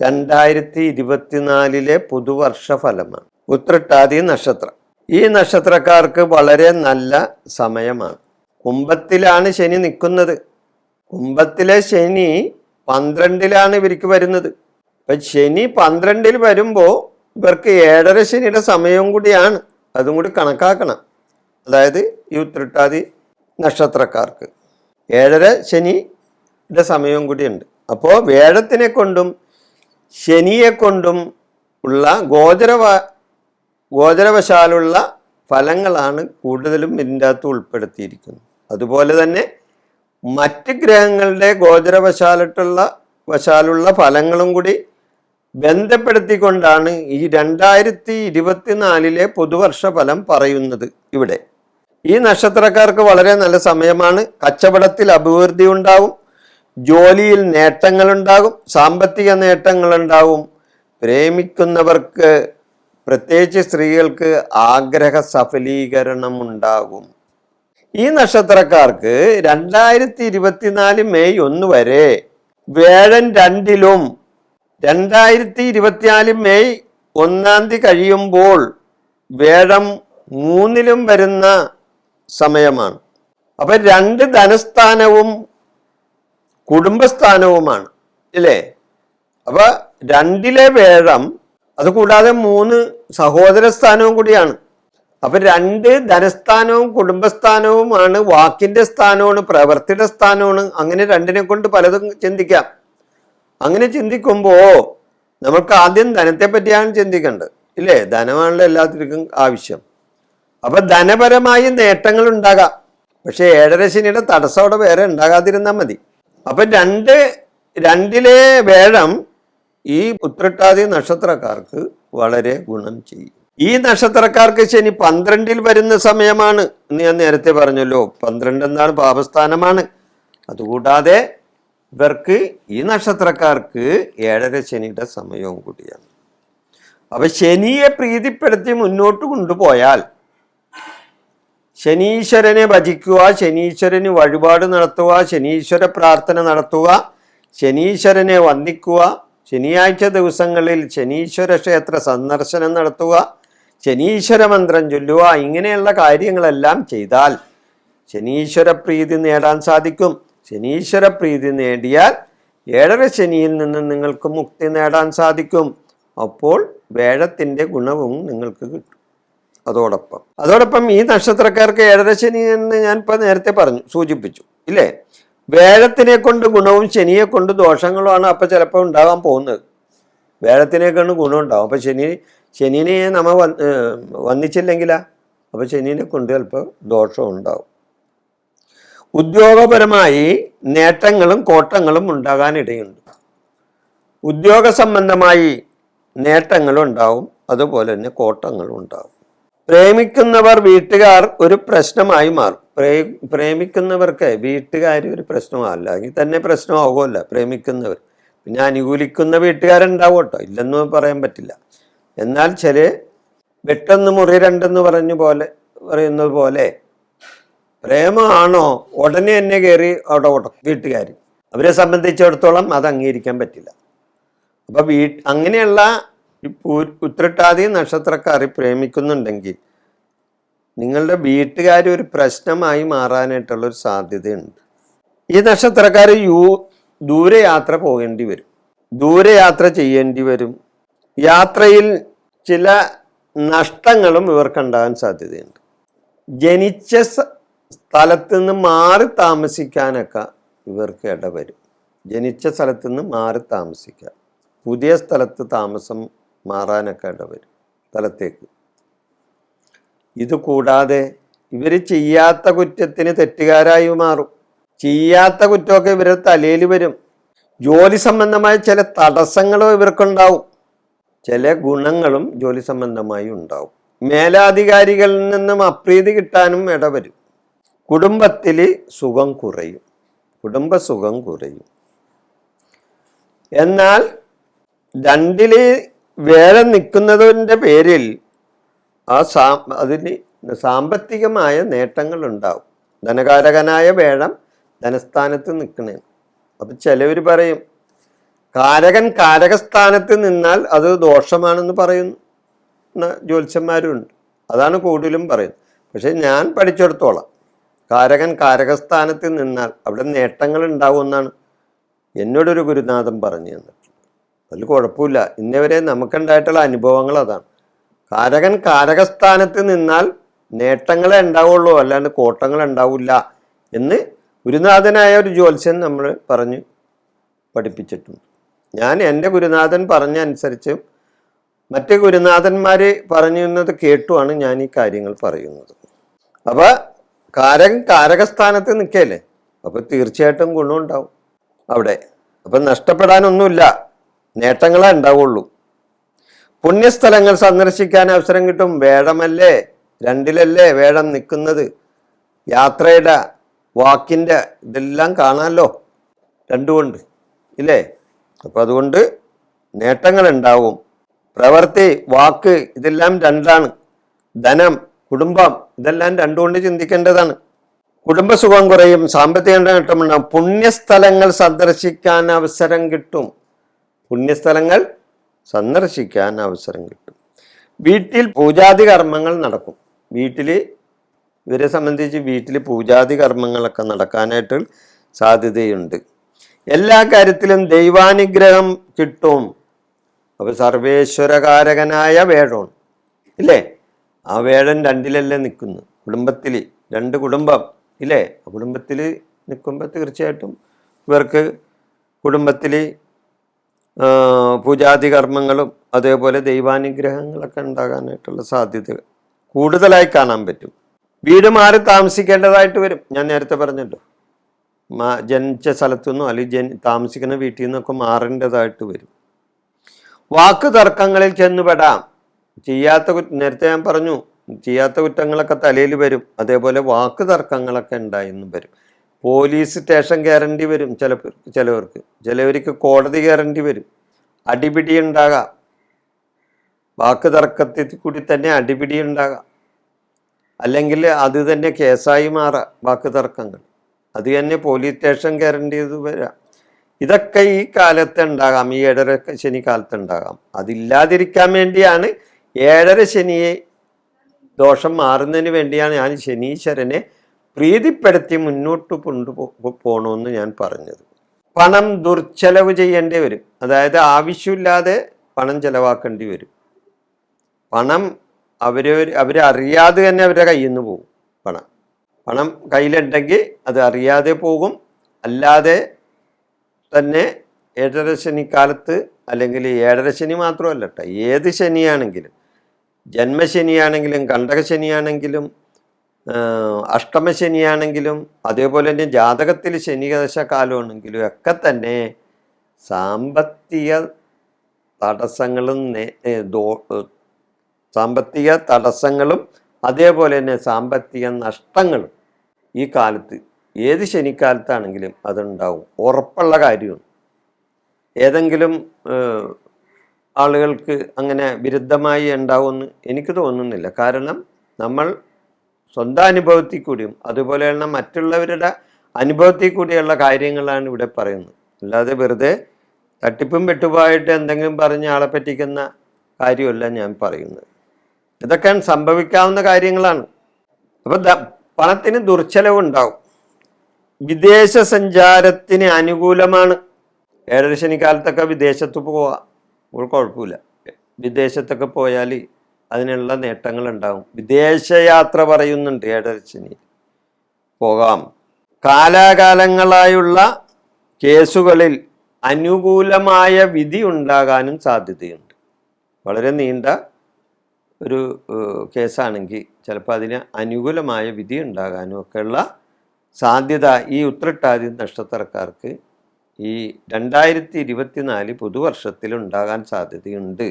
രണ്ടായിരത്തി ഇരുപത്തിനാലിലെ പുതുവർഷ ഫലമാണ് ഉത്രട്ടാതി നക്ഷത്രം. ഈ നക്ഷത്രക്കാർക്ക് വളരെ നല്ല സമയമാണ്. കുംഭത്തിലാണ് ശനി നിൽക്കുന്നത്. കുംഭത്തിലെ ശനി പന്ത്രണ്ടിലാണ് ഇവർക്ക് വരുന്നത്. അപ്പൊ ശനി പന്ത്രണ്ടിൽ വരുമ്പോൾ ഇവർക്ക് ഏഴര ശനിയുടെ സമയവും കൂടിയാണ്. അതും കൂടി കണക്കാക്കണം. അതായത് ഈ ഉത്രട്ടാതി നക്ഷത്രക്കാർക്ക്. ഏഴര ശനിയുടെ സമയവും കൂടിയുണ്ട്. അപ്പോൾ വേഴത്തിനെ കൊണ്ടും ശനിയെ കൊണ്ടും ഉള്ള ഗോചരവ ഗോചരവശാലുള്ള ഫലങ്ങളാണ് കൂടുതലും ഇതിന്റെ അകത്ത് ഉൾപ്പെടുത്തിയിരിക്കുന്നത്. അതുപോലെ തന്നെ മറ്റ് ഗ്രഹങ്ങളുടെ ഗോചരവശാലിട്ടുള്ള വശാലുള്ള ഫലങ്ങളും കൂടി ബന്ധപ്പെടുത്തിക്കൊണ്ടാണ് ഈ രണ്ടായിരത്തി ഇരുപത്തിനാലിലെ പുതുവർഷ ഫലം പറയുന്നത് ഇവിടെ. ഈ നക്ഷത്രക്കാർക്ക് വളരെ നല്ല സമയമാണ്. കച്ചവടത്തിൽ അഭിവൃദ്ധി ഉണ്ടാവും. ജോലിയിൽ നേട്ടങ്ങളുണ്ടാകും സാമ്പത്തിക നേട്ടങ്ങളുണ്ടാവും പ്രേമിക്കുന്നവർക്ക് പ്രത്യേകിച്ച് സ്ത്രീകൾക്ക് ആഗ്രഹ സഫലീകരണം ഉണ്ടാകും ഈ നക്ഷത്രക്കാർക്ക് രണ്ടായിരത്തി ഇരുപത്തിനാല് മെയ് ഒന്ന് വരെ വേഴൻ രണ്ടിലും രണ്ടായിരത്തി ഇരുപത്തിനാല് മെയ് ഒന്നാം തീയതി കഴിയുമ്പോൾ വേഴം മൂന്നിലും വരുന്ന സമയമാണ്. അപ്പൊ രണ്ട് ധനസ്ഥാനവും കുടുംബസ്ഥാനവുമാണ് ഇല്ലേ? അപ്പൊ രണ്ടിലെ വേഴം അതുകൂടാതെ മൂന്ന് സഹോദര സ്ഥാനവും കൂടിയാണ്. അപ്പൊ രണ്ട് ധനസ്ഥാനവും കുടുംബസ്ഥാനവുമാണ് വാക്കിന്റെ സ്ഥാനമാണ് പ്രവൃത്തിയുടെ സ്ഥാനമാണ്. അങ്ങനെ രണ്ടിനെ കൊണ്ട് പലതും ചിന്തിക്കാം. അങ്ങനെ ചിന്തിക്കുമ്പോ നമുക്ക് ആദ്യം ധനത്തെ പറ്റിയാണ് ചിന്തിക്കേണ്ടത് ഇല്ലേ? ധനമാണല്ലോ എല്ലാത്തിനും ആവശ്യം. അപ്പൊ ധനപരമായി നേട്ടങ്ങൾ ഉണ്ടാകാം. പക്ഷെ ഏഴര ശനിയുടെ തടസ്സം അവിടെ വേറെ ഉണ്ടാകാതിരുന്നാൽ മതി. അപ്പൊ രണ്ട് രണ്ടിലെ വേഴം ഈ ഉത്രട്ടാതി നക്ഷത്രക്കാർക്ക് വളരെ ഗുണം ചെയ്യും. ഈ നക്ഷത്രക്കാർക്ക് ശനി പന്ത്രണ്ടിൽ വരുന്ന സമയമാണ് എന്ന് ഞാൻ നേരത്തെ പറഞ്ഞല്ലോ. പന്ത്രണ്ട് എന്നാണ് പാപസ്ഥാനമാണ്. അതുകൂടാതെ ഇവർക്ക് ഈ നക്ഷത്രക്കാർക്ക് ഏഴര ശനിയുടെ സമയവും കൂടിയാണ്. അപ്പൊ ശനിയെ പ്രീതിപ്പെടുത്തി മുന്നോട്ട് കൊണ്ടുപോയാൽ ശനീശ്വരനെ ഭജിക്കുക ശനീശ്വരന് വഴിപാട് നടത്തുക ശനീശ്വര പ്രാർത്ഥന നടത്തുക ശനീശ്വരനെ വന്ദിക്കുക ശനിയാഴ്ച ദിവസങ്ങളിൽ ശനീശ്വര ക്ഷേത്ര സന്ദർശനം നടത്തുക ശനീശ്വര മന്ത്രം ചൊല്ലുക ഇങ്ങനെയുള്ള കാര്യങ്ങളെല്ലാം ചെയ്താൽ ശനീശ്വര പ്രീതി നേടാൻ സാധിക്കും. ശനീശ്വര പ്രീതി നേടിയാൽ ഏഴര ശനിയിൽ നിന്ന് നിങ്ങൾക്ക് മുക്തി നേടാൻ സാധിക്കും. അപ്പോൾ വേഴത്തിന്റെ ഗുണവും നിങ്ങൾക്ക് കിട്ടും. അതോടൊപ്പം. അതോടൊപ്പം ഈ നക്ഷത്രക്കാർക്ക് ഏഴര ശനി എന്ന് ഞാൻ ഇപ്പം നേരത്തെ പറഞ്ഞു സൂചിപ്പിച്ചു. ഇല്ലേ? വേഴത്തിനെ കൊണ്ട് ഗുണവും ശനിയെ കൊണ്ട് ദോഷങ്ങളുമാണ് അപ്പം ചിലപ്പോൾ ഉണ്ടാകാൻ പോകുന്നത്. വേഴത്തിനെ കൊണ്ട് ഗുണം ഉണ്ടാവും. അപ്പം ശനി ശനിനെ നമ്മൾ വന്നിച്ചില്ലെങ്കിലാ? അപ്പം ശനിനെ കൊണ്ട് ചിലപ്പോൾ ദോഷം ഉണ്ടാവും. ഉദ്യോഗപരമായി നേട്ടങ്ങളും കോട്ടങ്ങളും ഉണ്ടാകാനിടയുണ്ട്. ഉദ്യോഗ സംബന്ധമായി നേട്ടങ്ങളും ഉണ്ടാവും. അതുപോലെ തന്നെ കോട്ടങ്ങളും ഉണ്ടാവും. പ്രേമിക്കുന്നവർ വീട്ടുകാർ ഒരു പ്രശ്നമായി മാറും. പ്രേ പ്രേമിക്കുന്നവർക്ക് വീട്ടുകാർ ഒരു പ്രശ്നമാകില്ല അല്ലെങ്കിൽ തന്നെ പ്രശ്നമാകുമല്ല പ്രേമിക്കുന്നവർ. പിന്നെ അനുകൂലിക്കുന്ന വീട്ടുകാരുണ്ടാവും ഇല്ലെന്ന് പറയാൻ പറ്റില്ല. എന്നാൽ ചില വെട്ടെന്ന് മുറി രണ്ടെന്ന് പറഞ്ഞു പോലെ പറയുന്നത് പോലെ പ്രേമമാണോ ഉടനെ തന്നെ കയറി അവിടെ ഓടും വീട്ടുകാർ അവരെ സംബന്ധിച്ചിടത്തോളം അത് അംഗീകരിക്കാൻ പറ്റില്ല. അപ്പം വീ അങ്ങനെയുള്ള പൂ- ഉത്രട്ടാതി നക്ഷത്രക്കാരെ പ്രേമിക്കുന്നുണ്ടെങ്കിൽ നിങ്ങളുടെ വീട്ടുകാർ ഒരു പ്രശ്നമായി മാറാനായിട്ടുള്ള ഒരു സാധ്യതയുണ്ട്. ഈ നക്ഷത്രക്കാർ യൂ ദൂരയാത്ര പോകേണ്ടി വരും. ദൂരയാത്ര ചെയ്യേണ്ടി വരും. യാത്രയിൽ ചില നഷ്ടങ്ങളും ഇവർക്കുണ്ടാകാൻ സാധ്യതയുണ്ട്. ജനിച്ച സ്ഥലത്ത് നിന്ന് മാറി താമസിക്കാനൊക്കെ ഇവർക്ക് ഇടവരും. ജനിച്ച സ്ഥലത്ത് നിന്ന് മാറി താമസിക്കുക. പുതിയ സ്ഥലത്ത് താമസം മാറാനൊക്കെ ഇടവർ തലത്തേക്ക്. ഇത് കൂടാതെ ഇവർ ചെയ്യാത്ത കുറ്റത്തിന് തെറ്റുകാരായി മാറും. ചെയ്യാത്ത കുറ്റമൊക്കെ ഇവരുടെ തലയിൽ വരും. ജോലി സംബന്ധമായ ചില തടസ്സങ്ങളും ഇവർക്കുണ്ടാവും. ചില ഗുണങ്ങളും ജോലി സംബന്ധമായി ഉണ്ടാവും. മേലാധികാരികളിൽ നിന്നും അപ്രീതി കിട്ടാനും ഇടവരും കുടുംബത്തിൽ സുഖം കുറയും. കുടുംബസുഖം കുറയും. എന്നാൽ രണ്ടിൽ വേറെ നിൽക്കുന്നതിന്റെ പേരിൽ ആ സാ അതിന് സാമ്പത്തികമായ നേട്ടങ്ങൾ ഉണ്ടാവും ധനകാരകനായ വേഴം ധനസ്ഥാനത്ത് നിൽക്കണേ അപ്പം ചിലവർ പറയും കാരകൻ കാരകസ്ഥാനത്ത് നിന്നാൽ അത് ദോഷമാണെന്ന് പറയുന്ന ജ്യോത്സ്യന്മാരുണ്ട്. അതാണ് കൂടുതലും പറയുന്നത്. പക്ഷെ ഞാൻ പഠിച്ചെടുത്തോളം. കാരകൻ കാരകസ്ഥാനത്ത് നിന്നാൽ അവിടെ നേട്ടങ്ങൾ ഉണ്ടാവുമെന്നാണ് എന്നോടൊരു ഗുരുനാഥൻ പറഞ്ഞു തന്നിട്ടുള്ളത് അതിൽ കുഴപ്പമില്ല. ഇന്നവരെ നമുക്കുണ്ടായിട്ടുള്ള അനുഭവങ്ങൾ അതാണ്. കാരകൻ കാരകസ്ഥാനത്ത് നിന്നാൽ നേട്ടങ്ങളെ ഉണ്ടാവുള്ളൂ അല്ലാണ്ട് കോട്ടങ്ങൾ ഉണ്ടാവില്ല എന്ന് ഗുരുനാഥനായ ഒരു ജ്യോത്സ്യൻ നമ്മൾ പറഞ്ഞ് പഠിപ്പിച്ചിട്ടുണ്ട്. ഞാൻ എന്റെ ഗുരുനാഥൻ പറഞ്ഞ അനുസരിച്ച് മറ്റ് ഗുരുനാഥന്മാർ പറഞ്ഞിരുന്നത് കേട്ടുമാണ് ഞാൻ ഈ കാര്യങ്ങൾ പറയുന്നത്. അപ്പോൾ കാരകൻ കാരകസ്ഥാനത്ത് നിൽക്കല്ലേ? അപ്പോൾ തീർച്ചയായിട്ടും ഗുണമുണ്ടാവും അവിടെ. അപ്പം നഷ്ടപ്പെടാനൊന്നുമില്ല. നേട്ടങ്ങളേ ഉണ്ടാവുള്ളൂ. പുണ്യസ്ഥലങ്ങൾ സന്ദർശിക്കാൻ അവസരം കിട്ടും. വേഴമല്ലേ രണ്ടിലല്ലേ വേഴം നിൽക്കുന്നത്? യാത്രയുടെ വാക്കിന്റെ ഇതെല്ലാം കാണാമല്ലോ രണ്ടുകൊണ്ട് ഇല്ലേ? അപ്പം അതുകൊണ്ട് നേട്ടങ്ങൾ ഉണ്ടാവും. പ്രവൃത്തി വാക്ക് ഇതെല്ലാം രണ്ടാണ്. ധനം കുടുംബം ഇതെല്ലാം രണ്ടുകൊണ്ട് ചിന്തിക്കേണ്ടതാണ്. കുടുംബസുഖം കുറയും സാമ്പത്തിക നേട്ടമുണ്ടാകും പുണ്യസ്ഥലങ്ങൾ സന്ദർശിക്കാൻ അവസരം കിട്ടും. പുണ്യസ്ഥലങ്ങൾ സന്ദർശിക്കാൻ അവസരം കിട്ടും. വീട്ടിൽ പൂജാതി കർമ്മങ്ങൾ നടക്കും. വീട്ടിൽ ഇവരെ സംബന്ധിച്ച് വീട്ടിൽ പൂജാതി കർമ്മങ്ങളൊക്കെ നടക്കാനായിട്ട് സാധ്യതയുണ്ട്. എല്ലാ കാര്യത്തിലും ദൈവാനുഗ്രഹം കിട്ടും. അപ്പോൾ സർവേശ്വരകാരകനായ വേഴമാണ് ഇല്ലേ? ആ വേഴൻ രണ്ടിലല്ലേ നിൽക്കുന്നു. കുടുംബത്തിൽ രണ്ട് കുടുംബം ഇല്ലേ? ആ കുടുംബത്തിൽ നിൽക്കുമ്പോൾ തീർച്ചയായിട്ടും ഇവർക്ക് കുടുംബത്തിൽ പൂജാതി കർമ്മങ്ങളും അതേപോലെ ദൈവാനുഗ്രഹങ്ങളൊക്കെ ഉണ്ടാകാനായിട്ടുള്ള സാധ്യത കൂടുതലായി കാണാൻ പറ്റും. വീട് മാറി താമസിക്കേണ്ടതായിട്ട് വരും. ഞാൻ നേരത്തെ പറഞ്ഞല്ലോ. ജനിച്ച സ്ഥലത്തുനിന്നോ അല്ലെങ്കിൽ ജനി താമസിക്കുന്ന വീട്ടിൽ നിന്നൊക്കെ മാറേണ്ടതായിട്ട് വരും. വാക്ക് തർക്കങ്ങളിൽ ചെന്നുപെടാം. ചെയ്യാത്ത നേരത്തെ ഞാൻ പറഞ്ഞു ചെയ്യാത്ത കുറ്റങ്ങളൊക്കെ തലയിൽ വരും. അതേപോലെ വാക്ക് തർക്കങ്ങളൊക്കെ ഉണ്ടായിരുന്നു വരും. പോലീസ് സ്റ്റേഷൻ കയറേണ്ടി വരും ചില ചിലവർക്ക്. ചിലവർക്ക് കോടതി കയറേണ്ടി വരും. അടിപിടി ഉണ്ടാകാം. വാക്ക് തർക്കത്തിൽ കൂടി തന്നെ അടിപിടി ഉണ്ടാകാം. അല്ലെങ്കിൽ അത് തന്നെ കേസായി മാറാം വാക്ക് തർക്കങ്ങൾ. അത് തന്നെ പോലീസ് സ്റ്റേഷൻ കയറേണ്ടത് വരാം. ഇതൊക്കെ ഈ കാലത്ത് ഉണ്ടാകാം. ഈ ഏഴര ശനി കാലത്ത് ഉണ്ടാകാം. അതില്ലാതിരിക്കാൻ വേണ്ടിയാണ് ഏഴര ശനിയെ ദോഷം മാറുന്നതിന് വേണ്ടിയാണ് ഞാൻ ശനീശ്വരനെ പ്രീതിപ്പെടുത്തി മുന്നോട്ട് കൊണ്ടുപോ പോകണമെന്ന് ഞാൻ പറഞ്ഞത്. പണം ദുർച്ചെലവ് ചെയ്യേണ്ടി വരും. അതായത് ആവശ്യമില്ലാതെ പണം ചെലവാക്കേണ്ടി വരും. പണം അവർ അവരറിയാതെ തന്നെ അവരുടെ കയ്യിൽ നിന്ന് പോകും പണം. പണം കയ്യിലുണ്ടെങ്കിൽ അത് അറിയാതെ പോകും. അല്ലാതെ തന്നെ ഏഴര ശനിക്കാലത്ത് അല്ലെങ്കിൽ ഏഴര ശനി മാത്രമല്ല കേട്ടോ ഏത് ശനിയാണെങ്കിലും ജന്മശനിയാണെങ്കിലും കണ്ടകശനിയാണെങ്കിലും അഷ്ടമശനിയാണെങ്കിലും അതേപോലെ തന്നെ ജാതകത്തിൽ ശനിദശ കാലമാണെങ്കിലും ഒക്കെ തന്നെ സാമ്പത്തിക തടസ്സങ്ങളും സാമ്പത്തിക തടസ്സങ്ങളും അതേപോലെ തന്നെ സാമ്പത്തിക നഷ്ടങ്ങളും ഈ കാലത്ത് ഏത് ശനിക്കാലത്താണെങ്കിലും അതുണ്ടാവും. ഉറപ്പുള്ള കാര്യമാണ്. ഏതെങ്കിലും ആളുകൾക്ക് അങ്ങനെ വിരുദ്ധമായി ഉണ്ടാവുമെന്ന് എനിക്ക് തോന്നുന്നില്ല. കാരണം നമ്മൾ സ്വന്തം അനുഭവത്തിൽ കൂടിയും അതുപോലെ തന്നെ മറ്റുള്ളവരുടെ അനുഭവത്തിൽ കൂടിയുള്ള കാര്യങ്ങളാണ് ഇവിടെ പറയുന്നത്. അല്ലാതെ വെറുതെ തട്ടിപ്പും വെട്ടുപോയിട്ട് എന്തെങ്കിലും പറഞ്ഞ് ആളെ പറ്റിക്കുന്ന കാര്യമല്ല ഞാൻ പറയുന്നത്. ഇതൊക്കെ സംഭവിക്കാവുന്ന കാര്യങ്ങളാണ്. അപ്പം പണത്തിന് ദുർച്ചലവുണ്ടാവും വിദേശ സഞ്ചാരത്തിന് അനുകൂലമാണ്. ഏഴരശനി കാലത്തൊക്കെ വിദേശത്ത് പോവാം. ഒരു കുഴപ്പമില്ല. വിദേശത്തൊക്കെ പോയാൽ അതിനുള്ള നേട്ടങ്ങൾ ഉണ്ടാകും വിദേശയാത്ര പറയുന്നുണ്ട് ഏഴര ശനി പോകാം. കാലാകാലങ്ങളായുള്ള കേസുകളിൽ അനുകൂലമായ വിധി ഉണ്ടാകാനും സാധ്യതയുണ്ട്. വളരെ നീണ്ട ഒരു കേസാണെങ്കിൽ ചിലപ്പോൾ അതിന് അനുകൂലമായ വിധി ഉണ്ടാകാനും ഒക്കെയുള്ള സാധ്യത ഈ ഉത്രട്ടാതി നക്ഷത്രക്കാർക്ക് ഈ രണ്ടായിരത്തി ഇരുപത്തിനാല് പുതുവർഷത്തിൽ ഉണ്ടാകാൻ സാധ്യതയുണ്ട്.